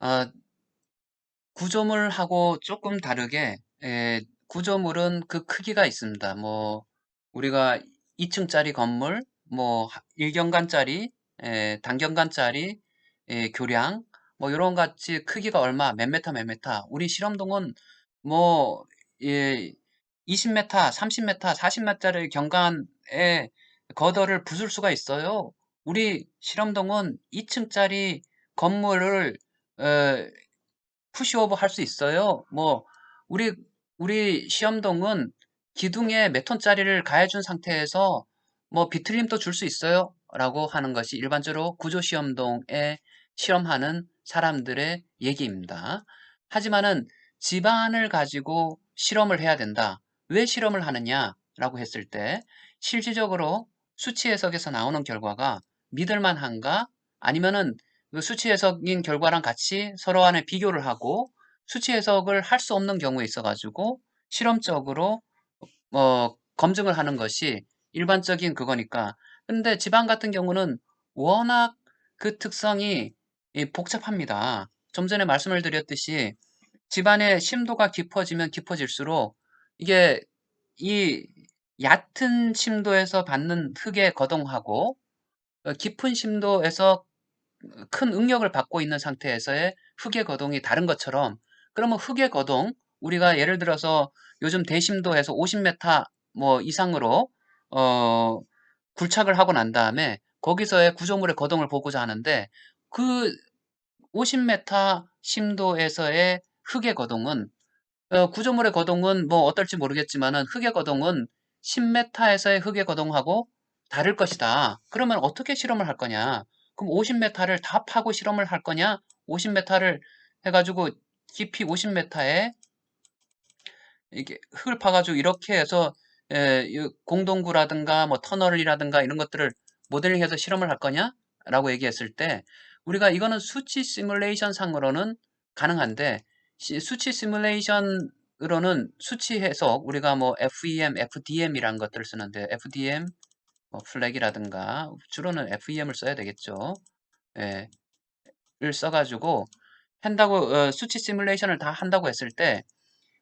어, 구조물하고 조금 다르게 에, 구조물은 그 크기가 있습니다. 뭐 우리가 2층짜리 건물, 뭐 1경관짜리, 단경관짜리 에, 교량 뭐 이런 같이 크기가 얼마 몇 메타 몇 메타 우리 실험동은 뭐 예, 20m, 30m, 40m짜리 경관에 거더를 부술 수가 있어요. 우리 실험동은 2층짜리 건물을 어, 푸시오버 할 수 있어요. 뭐 우리 우리 시험동은 기둥에 몇 톤짜리를 가해준 상태에서 뭐 비틀림도 줄 수 있어요. 라고 하는 것이 일반적으로 구조시험동에 실험하는 사람들의 얘기입니다. 하지만은 집안을 가지고 실험을 해야 된다. 왜 실험을 하느냐? 라고 했을 때 실질적으로 수치 해석에서 나오는 결과가 믿을만한가? 아니면은 그 수치 해석인 결과랑 같이 서로 간에 비교를 하고 수치 해석을 할 수 없는 경우에 있어 가지고 실험적으로 어, 검증을 하는 것이 일반적인 그거니까. 근데 지방 같은 경우는 워낙 그 특성이 복잡합니다. 좀 전에 말씀을 드렸듯이 집안의 심도가 깊어지면 깊어질수록 이게 이 얕은 심도에서 받는 흙의 거동하고 어, 깊은 심도에서 큰 응력을 받고 있는 상태에서의 흙의 거동이 다른 것처럼 그러면 흙의 거동 우리가 예를 들어서 요즘 대심도에서 50m 뭐 이상으로 어 굴착을 하고 난 다음에 거기서의 구조물의 거동을 보고자 하는데 그 50m 심도에서의 흙의 거동은 어, 구조물의 거동은 뭐 어떨지 모르겠지만은 흙의 거동은 10m에서의 흙의 거동하고 다를 것이다. 그러면 어떻게 실험을 할 거냐? 그럼 50m를 다 파고 실험을 할 거냐? 50m를 해가지고 깊이 50m에 이게 흙을 파가지고 이렇게 해서 에, 공동구라든가 뭐 터널이라든가 이런 것들을 모델링해서 실험을 할 거냐? 라고 얘기했을 때 우리가 이거는 수치 시뮬레이션 상으로는 가능한데 수치 시뮬레이션으로는 수치 해석 우리가 뭐 FEM, FDM이란 것들을 쓰는데 FDM 뭐 플렉이라든가 주로는 FEM을 써야 되겠죠. 예, 를 써가지고 한다고 어, 수치 시뮬레이션을 다 한다고 했을 때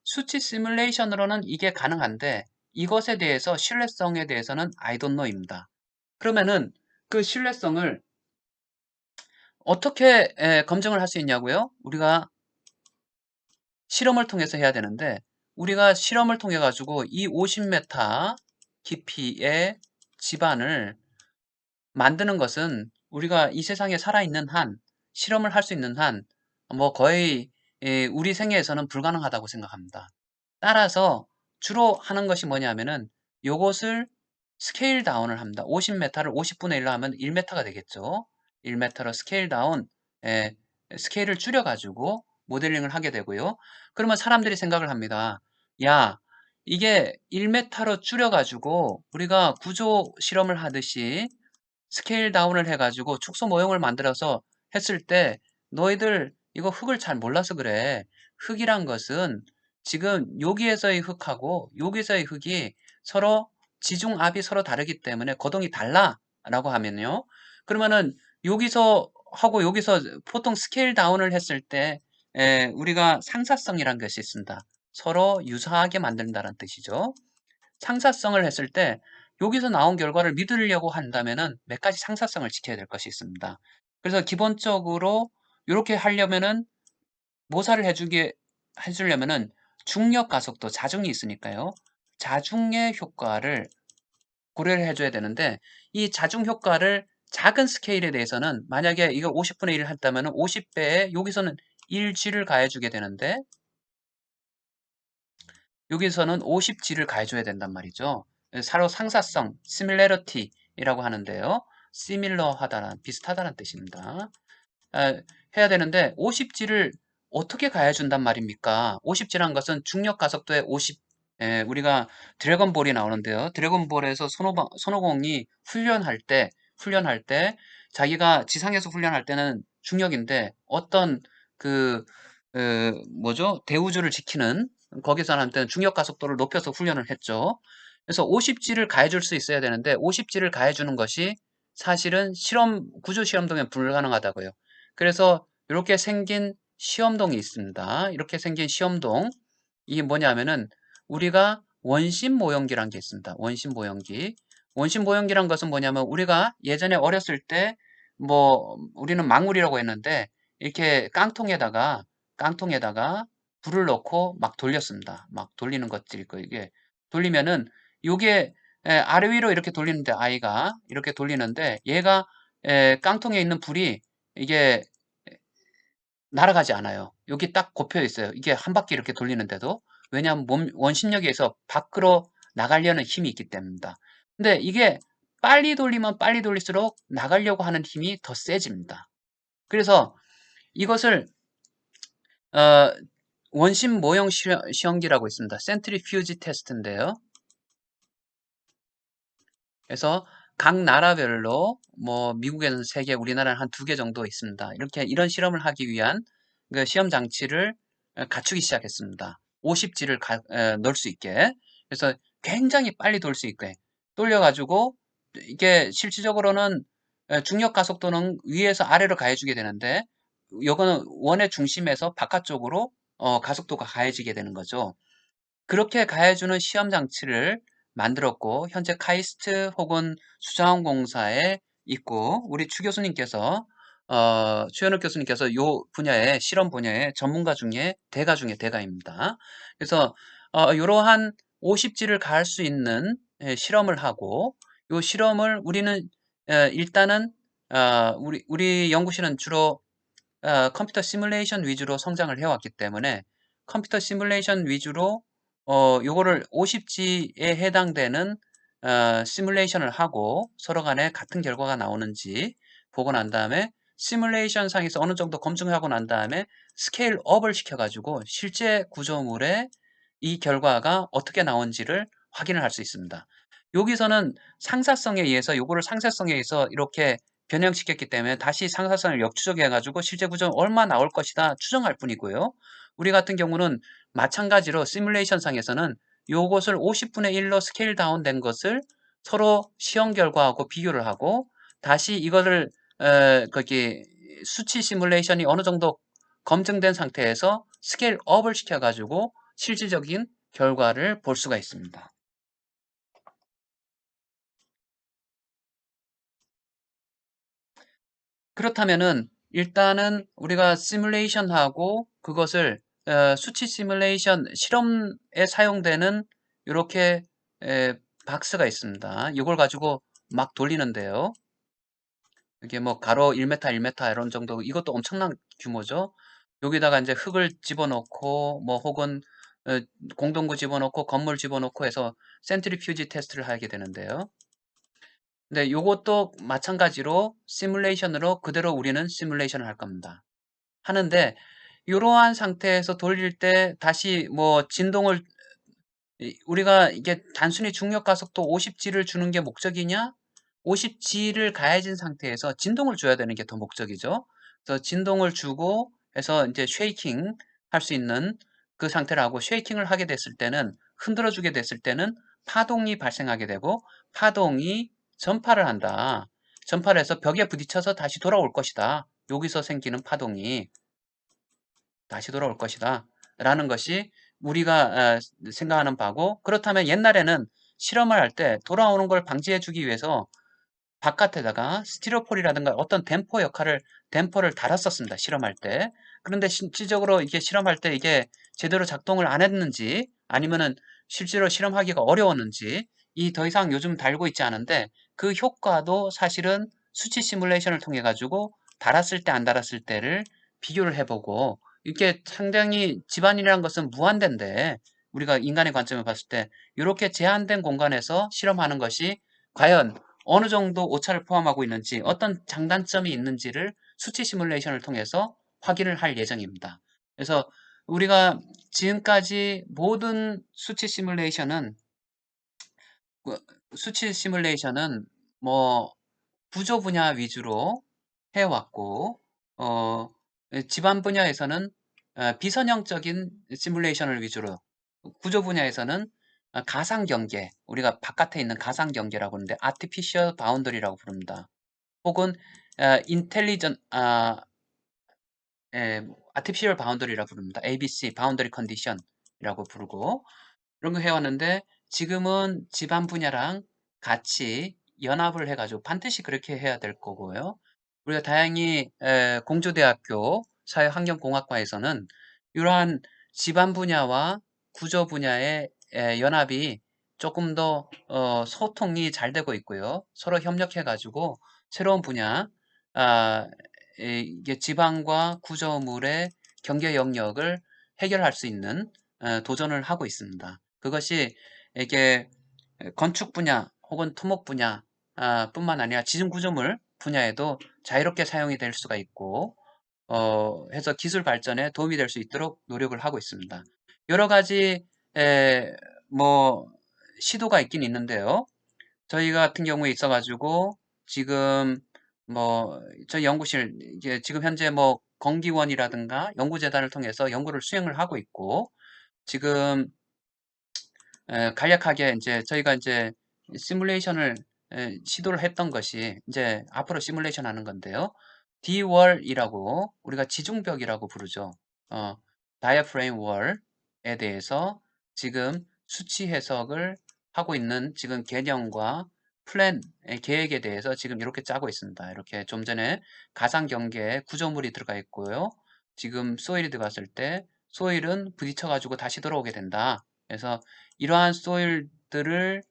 수치 시뮬레이션으로는 이게 가능한데 이것에 대해서 신뢰성에 대해서는 I don't know입니다. 그러면은 그 신뢰성을 어떻게 에, 검증을 할 수 있냐고요? 우리가 실험을 통해서 해야 되는데 우리가 실험을 통해 가지고 이 50m 깊이의 집안을 만드는 것은 우리가 이 세상에 살아있는 한 실험을 할 수 있는 한 뭐 거의 우리 생애에서는 불가능하다고 생각합니다. 따라서 주로 하는 것이 뭐냐면은 요것을 스케일 다운을 합니다. 50m를 50분의 1로 하면 1m가 되겠죠. 1m로 스케일 다운, 에, 스케일을 줄여가지고 모델링을 하게 되고요. 그러면 사람들이 생각을 합니다. 야, 이게 1m로 줄여가지고 우리가 구조 실험을 하듯이 스케일 다운을 해가지고 축소 모형을 만들어서 했을 때 너희들 이거 흙을 잘 몰라서 그래. 흙이란 것은 지금 여기에서의 흙하고 여기서의 흙이 서로 지중압이 서로 다르기 때문에 거동이 달라 라고 하면요. 그러면은 여기서 하고 여기서 보통 스케일 다운을 했을 때 에, 우리가 상사성이란 것이 있습니다. 서로 유사하게 만든다는 뜻이죠. 상사성을 했을 때 여기서 나온 결과를 믿으려고 한다면은 몇 가지 상사성을 지켜야 될 것이 있습니다. 그래서 기본적으로 이렇게 하려면은 모사를 해주게 해주려면은 중력 가속도 자중이 있으니까요. 자중의 효과를 고려를 해줘야 되는데 이 자중 효과를 작은 스케일에 대해서는 만약에 이거 50분의 1을 했다면 50배에 여기서는 1g를 가해주게 되는데 여기서는 50g를 가해줘야 된단 말이죠. 서로 상사성, similarity이라고 하는데요. similar하다는 비슷하다는 뜻입니다. 아, 해야 되는데 50g를 어떻게 가해준단 말입니까? 50g란 것은 중력 가속도의 50 예, 우리가 드래곤볼이 나오는데요. 드래곤볼에서 손오방, 손오공이 훈련할 때 훈련할 때 자기가 지상에서 훈련할 때는 중력인데 어떤 그, 그 뭐죠? 대우주를 지키는 거기서 하는 때는 중력 가속도를 높여서 훈련을 했죠. 그래서 50G를 가해줄 수 있어야 되는데 50G를 가해주는 것이 사실은 실험 구조 실험동에 불가능하다고요. 그래서 이렇게 생긴 시험동이 있습니다. 이렇게 생긴 시험동. 이게 뭐냐면은 우리가 원심 모형기란 게 있습니다. 원심 모형기. 원심 모형기란 것은 뭐냐면 우리가 예전에 어렸을 때 뭐 우리는 망울이라고 했는데 이렇게 깡통에다가 깡통에다가 불을 넣고 막 돌렸습니다. 막 돌리는 것들이 있고 이게 돌리면은 요게 에, 아래 위로 이렇게 돌리는데 아이가 이렇게 돌리는데 얘가 에, 깡통에 있는 불이 이게 날아가지 않아요. 여기 딱 곱혀 있어요. 이게 한 바퀴 이렇게 돌리는데도 왜냐하면 몸 원심력에 의해서 밖으로 나가려는 힘이 있기 때문입니다. 근데 이게 빨리 돌리면 빨리 돌릴수록 나가려고 하는 힘이 더 세집니다. 그래서 이것을 어, 원심 모형 시험기라고 있습니다. 센트리퓨지 테스트인데요. 그래서 각 나라별로 뭐 미국에는 세 개, 우리나라는 한두개 정도 있습니다. 이렇게 이런 실험을 하기 위한 그 시험 장치를 갖추기 시작했습니다. 50지를 가, 에, 넣을 수 있게. 그래서 굉장히 빨리 돌 수 있게 돌려가지고 이게 실질적으로는 중력 가속도는 위에서 아래로 가해주게 되는데 이거는 원의 중심에서 바깥쪽으로 어, 가속도가 가해지게 되는 거죠. 그렇게 가해주는 시험 장치를 만들었고 현재 카이스트 혹은 수자원공사에 있고 우리 추 교수님께서 어, 최현욱 교수님께서 요 분야의 실험 분야의 전문가 중에 대가 중에 대가입니다. 그래서 어, 이러한 50지를 가할 수 있는 예, 실험을 하고 요 실험을 우리는 에, 일단은 어, 우리 우리 연구실은 주로 어, 컴퓨터 시뮬레이션 위주로 성장을 해왔기 때문에 컴퓨터 시뮬레이션 위주로 어, 요거를 50지에 해당되는 어, 시뮬레이션을 하고 서로 간에 같은 결과가 나오는지 보고 난 다음에 시뮬레이션 상에서 어느 정도 검증을 하고 난 다음에 스케일 업을 시켜가지고 실제 구조물의 이 결과가 어떻게 나온지를 확인을 할 수 있습니다. 여기서는 상사성에 의해서 요거를 상사성에 의해서 이렇게 변형시켰기 때문에 다시 상사성을 역추적해가지고 실제 구조는 얼마 나올 것이다 추정할 뿐이고요. 우리 같은 경우는 마찬가지로 시뮬레이션 상에서는 요것을 50분의 1로 스케일 다운 된 것을 서로 시험 결과하고 비교를 하고 다시 이거를 에, 거기 수치 시뮬레이션이 어느 정도 검증된 상태에서 스케일 업을 시켜가지고 실질적인 결과를 볼 수가 있습니다. 그렇다면은 일단은 우리가 시뮬레이션하고 그것을 어, 수치 시뮬레이션 실험에 사용되는 이렇게 박스가 있습니다. 이걸 가지고 막 돌리는데요. 이게 뭐 가로 1m, 1m 이런 정도 이것도 엄청난 규모죠. 여기다가 이제 흙을 집어넣고 뭐 혹은 어, 공동구 집어넣고 건물 집어넣고 해서 센트리퓨지 테스트를 하게 되는데요. 근데 이것도 마찬가지로 시뮬레이션으로 그대로 우리는 시뮬레이션을 할 겁니다. 하는데 이러한 상태에서 돌릴 때 다시 뭐 진동을 우리가 이게 단순히 중력 가속도 50G를 주는 게 목적이냐? 50G를 가해진 상태에서 진동을 줘야 되는 게 더 목적이죠. 그래서 진동을 주고 해서 이제 쉐이킹 할 수 있는 그 상태를 하고 쉐이킹을 하게 됐을 때는 흔들어 주게 됐을 때는 파동이 발생하게 되고 파동이 전파를 한다. 전파를 해서 벽에 부딪혀서 다시 돌아올 것이다. 여기서 생기는 파동이 다시 돌아올 것이다. 라는 것이 우리가 생각하는 바고 그렇다면 옛날에는 실험을 할 때 돌아오는 걸 방지해 주기 위해서 바깥에다가 스티로폴이라든가 어떤 댐퍼 역할을 댐퍼를 달았었습니다. 실험할 때. 그런데 실질적으로 이게 실험할 때 이게 제대로 작동을 안 했는지 아니면은 실제로 실험하기가 어려웠는지 이 더 이상 요즘 달고 있지 않은데 그 효과도 사실은 수치 시뮬레이션을 통해 가지고 달았을 때 안 달았을 때를 비교를 해보고 이게 상당히 집안이라는 것은 무한대인데 우리가 인간의 관점을 봤을 때 이렇게 제한된 공간에서 실험하는 것이 과연 어느 정도 오차를 포함하고 있는지 어떤 장단점이 있는지를 수치 시뮬레이션을 통해서 확인을 할 예정입니다. 그래서 우리가 지금까지 모든 수치 시뮬레이션은 그 수치 시뮬레이션은 뭐 구조 분야 위주로 해왔고 어, 집안 분야에서는 어, 비선형적인 시뮬레이션을 위주로 구조 분야에서는 어, 가상 경계, 우리가 바깥에 있는 가상 경계라고 하는데 artificial boundary라고 부릅니다. 혹은 어, intelligent, 아, 예, artificial boundary라 부릅니다. ABC, boundary condition이라고 부르고 이런 거 해왔는데 지금은 집안 분야랑 같이 연합을 해가지고 반드시 그렇게 해야 될 거고요. 우리가 다행히 에, 공주대학교 사회환경공학과에서는 이러한 집안 분야와 구조 분야의 에, 연합이 조금 더 어, 소통이 잘 되고 있고요. 서로 협력해가지고 새로운 분야, 아, 지방과 구조물의 경계 영역을 해결할 수 있는 어, 도전을 하고 있습니다. 그것이 이게 건축 분야 혹은 토목 분야 아, 뿐만 아니라 지중 구조물 분야에도 자유롭게 사용이 될 수가 있고 어, 해서 기술 발전에 도움이 될 수 있도록 노력을 하고 있습니다. 여러 가지 에, 뭐 시도가 있긴 있는데요. 저희 같은 경우에 있어 가지고 지금 뭐 저희 연구실 이제 지금 현재 뭐 건기원이라든가 연구재단을 통해서 연구를 수행을 하고 있고 지금 에, 간략하게 이제 저희가 이제 시뮬레이션을 에, 시도를 했던 것이 이제 앞으로 시뮬레이션 하는 건데요. D월이라고 우리가 지중벽이라고 부르죠. 어, 다이아프레임 월에 대해서 지금 수치 해석을 하고 있는 지금 개념과 플랜, 계획에 대해서 지금 이렇게 짜고 있습니다. 이렇게 좀 전에 가상 경계에 구조물이 들어가 있고요. 지금 소일이 들어갔을 때 소일은 부딪혀 가지고 다시 돌아오게 된다. 그래서 이러한 소일들을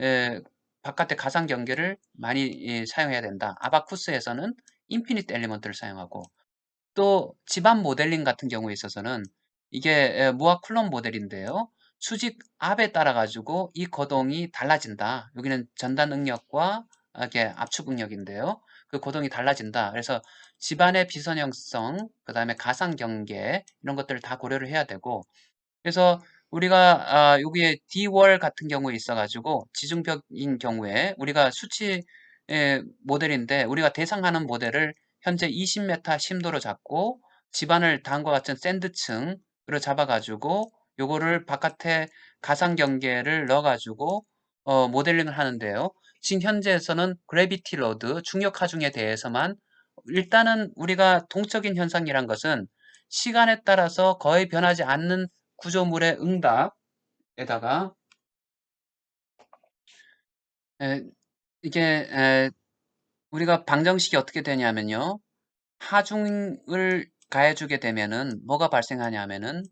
에, 바깥의 가상 경계를 많이 예, 사용해야 된다. 아바쿠스에서는 인피니트 엘리먼트를 사용하고 또 집안 모델링 같은 경우에 있어서는 이게 모아 쿨럼 모델인데요. 수직 압에 따라 가지고 이 거동이 달라진다. 여기는 전단 응력과 이게 압축 응력인데요. 그 거동이 달라진다. 그래서 집안의 비선형성, 그 다음에 가상 경계 이런 것들을 다 고려를 해야 되고 그래서 우리가 아, 여기에 D월 같은 경우에 있어가지고 지중벽인 경우에 우리가 수치 모델인데 우리가 대상하는 모델을 현재 20m 심도로 잡고 집안을 다음과 같은 샌드층으로 잡아가지고 요거를 바깥에 가상 경계를 넣어가지고 어, 모델링을 하는데요. 지금 현재에서는 그래비티 로드 중력 하중에 대해서만 일단은 우리가 동적인 현상이란 것은 시간에 따라서 거의 변하지 않는 구조물의 응답에다가 에, 이게 에, 우리가 방정식이 어떻게 되냐면요. 하중을 가해주게 되면은 뭐가 발생하냐면은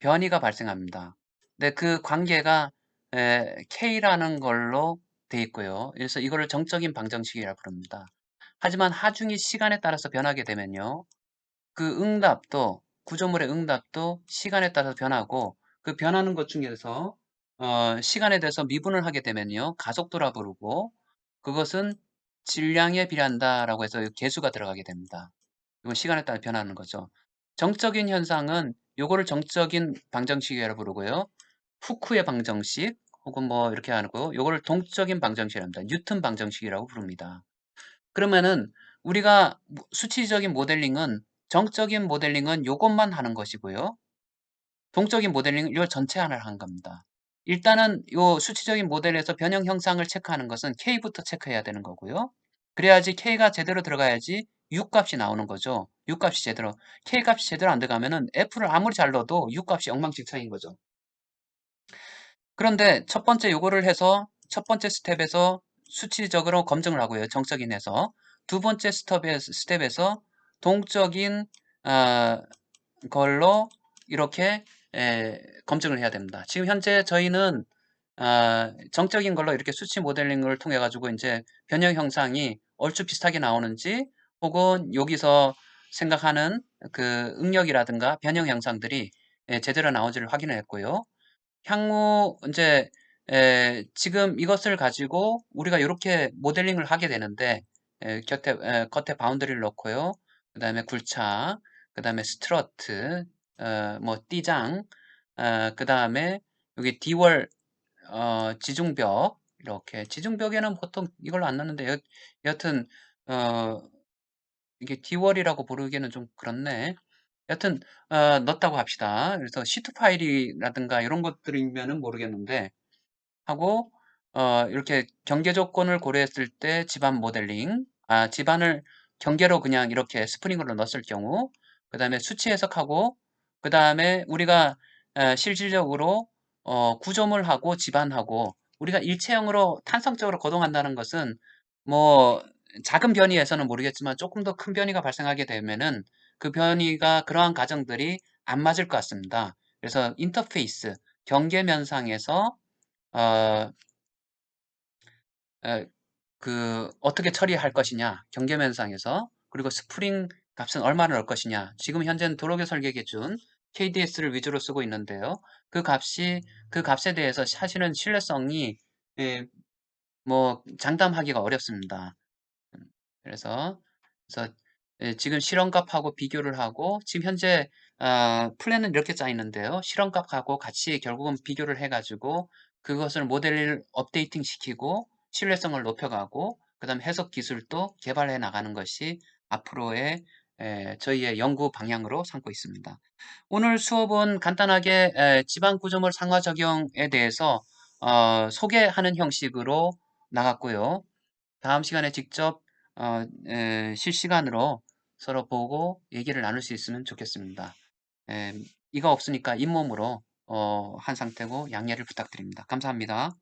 변이가 발생합니다. 근데 그 관계가 에, K라는 걸로 돼 있고요. 그래서 이거를 정적인 방정식이라 부릅니다. 하지만 하중이 시간에 따라서 변하게 되면요. 그 응답도 구조물의 응답도 시간에 따라서 변하고 그 변하는 것 중에서 어, 시간에 대해서 미분을 하게 되면요. 가속도라 부르고 그것은 질량에 비례한다라고 해서 개수가 들어가게 됩니다. 이건 시간에 따라 변하는 거죠. 정적인 현상은 요거를 정적인 방정식이라고 부르고요. 후쿠의 방정식 혹은 뭐 이렇게 하고 요거를 동적인 방정식이랍니다. 뉴턴 방정식이라고 부릅니다. 그러면은 우리가 수치적인 모델링은 정적인 모델링은 요것만 하는 것이고요. 동적인 모델링은 이걸 전체 하나를 한 겁니다. 일단은 요 수치적인 모델에서 변형 형상을 체크하는 것은 K부터 체크해야 되는 거고요. 그래야지 K가 제대로 들어가야지 U 값이 나오는 거죠. U 값이 제대로. K 값이 제대로 안 들어가면은 F를 아무리 잘 넣어도 U 값이 엉망진창인 거죠. 그런데 첫 번째 요거를 해서 첫 번째 스텝에서 수치적으로 검증을 하고요. 정적인 해서. 두 번째 스텝에서 동적인 어, 걸로 이렇게 에, 검증을 해야 됩니다. 지금 현재 저희는 어, 정적인 걸로 이렇게 수치 모델링을 통해 가지고 이제 변형 형상이 얼추 비슷하게 나오는지 혹은 여기서 생각하는 그 응력이라든가 변형 형상들이 에, 제대로 나오지를 확인을 했고요. 향후 이제 에, 지금 이것을 가지고 우리가 이렇게 모델링을 하게 되는데 에, 곁에 에, 겉에 바운더리를 넣고요. 그 다음에 굴차, 그 다음에 스트러트, 어, 뭐 띠장, 어, 그 다음에 여기 디월 어, 지중벽 이렇게 지중벽에는 보통 이걸로 안 넣는데 여, 여튼 어, 이게 디월이라고 부르기에는 좀 그렇네. 여튼 어, 넣었다고 합시다. 그래서 시트 파일이라든가 이런 것들이면은 모르겠는데 하고 어, 이렇게 경계 조건을 고려했을 때 집안 모델링, 아, 집안을 경계로 그냥 이렇게 스프링으로 넣었을 경우 그 다음에 수치 해석하고 그 다음에 우리가 에, 실질적으로 어, 구조물 하고 집안하고 우리가 일체형으로 탄성적으로 거동한다는 것은 뭐 작은 변이에서는 모르겠지만 조금 더 큰 변이가 발생하게 되면은 그 변이가 그러한 가정들이 안 맞을 것 같습니다. 그래서 인터페이스 경계면상에서 어, 에, 그 어떻게 처리할 것이냐 경계면상에서 그리고 스프링 값은 얼마나 넣을 것이냐 지금 현재는 도로교 설계 기준 KDS를 위주로 쓰고 있는데요. 그 값이 그 값에 대해서 사실은 신뢰성이 예, 뭐 장담하기가 어렵습니다. 음, 그래서 그래서 예, 지금 실험값하고 비교를 하고 지금 현재 어, 플랜은 이렇게 짜 있는데요. 실험값하고 같이 결국은 비교를 해 가지고 그것을 모델을 업데이팅 시키고 신뢰성을 높여가고 그 다음 해석 기술도 개발해 나가는 것이 앞으로의 에, 저희의 연구 방향으로 삼고 있습니다. 오늘 수업은 간단하게 에, 지방 구조물 상하 적용에 대해서 어, 소개하는 형식으로 나갔고요. 다음 시간에 직접 어, 에, 실시간으로 서로 보고 얘기를 나눌 수 있으면 좋겠습니다. 에, 이거 없으니까 잇몸으로 어, 한 상태고 양해를 부탁드립니다. 감사합니다.